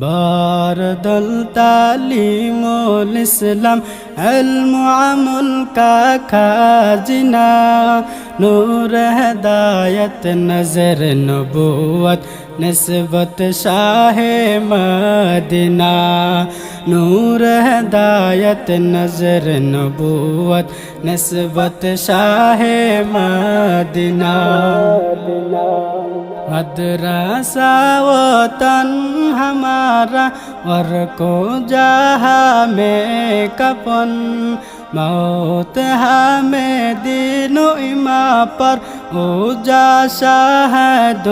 বারদল তালিমুল ইসলাম আল মুআমুল কা খাজিনা नूर हदायत नजर नबूवत नस्बत शाह मदीना नूर हदायत नजर नबूवत नस्बत शाह मदीना मदरसा वो तन हमारा और को जहा में कपन मौत हमें दिन پر ہو جا شاہد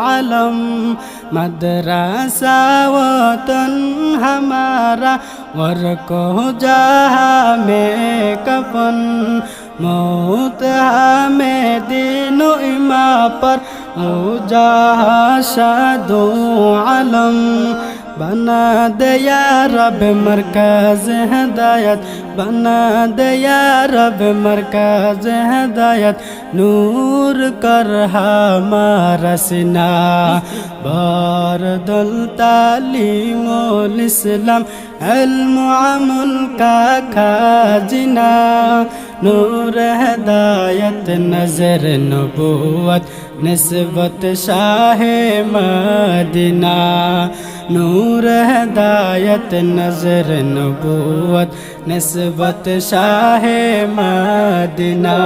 عالم مدرسہ وطن ہمارا ورک ہو جا ہمیں کفن موت ہمیں دین و اما پر ہو جا شاہد عالم बना दया रब मरकज हदायत बना दया रब मरकज हदायत नूर कर हमारा सिना बार दल तालीमोल इस्लाम अलमुल का खाजिना नूर हदायत नजर नबूवत नस्बत शाह मदिना نور ہدایت نظر نبوت نسبت شاہ مدنا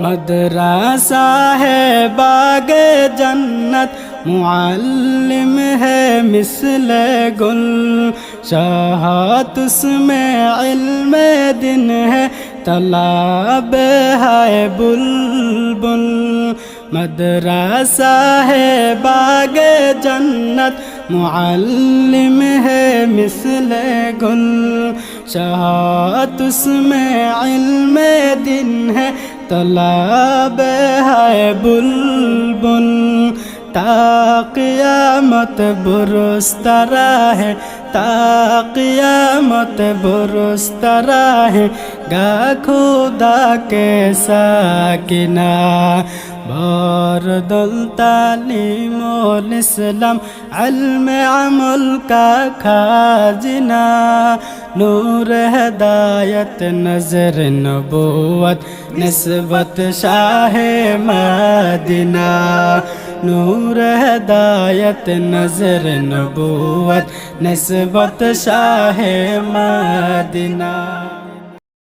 مدرسہ ہے باغ جنت معلم ہے مثل گل اس میں علم دن ہے تلاب ہے بلبل مدرسہ ہے باغ جنت معلم ہے مثل گل شہات اس میں علم دن ہے طلب ہے بلبل بل ताकयामत बुरुस तरा है ताकयामत बुरुस तरा है गा खुदा के साकिना ভর দল তালিমুল ইসলাম আলমে আমল কা খাজিনা নূর হেদায়ত নজর নবুয়ত নিসবত শাহে মদিনা نور ہدایت نظر نبوت نسبت شاہ مدینہ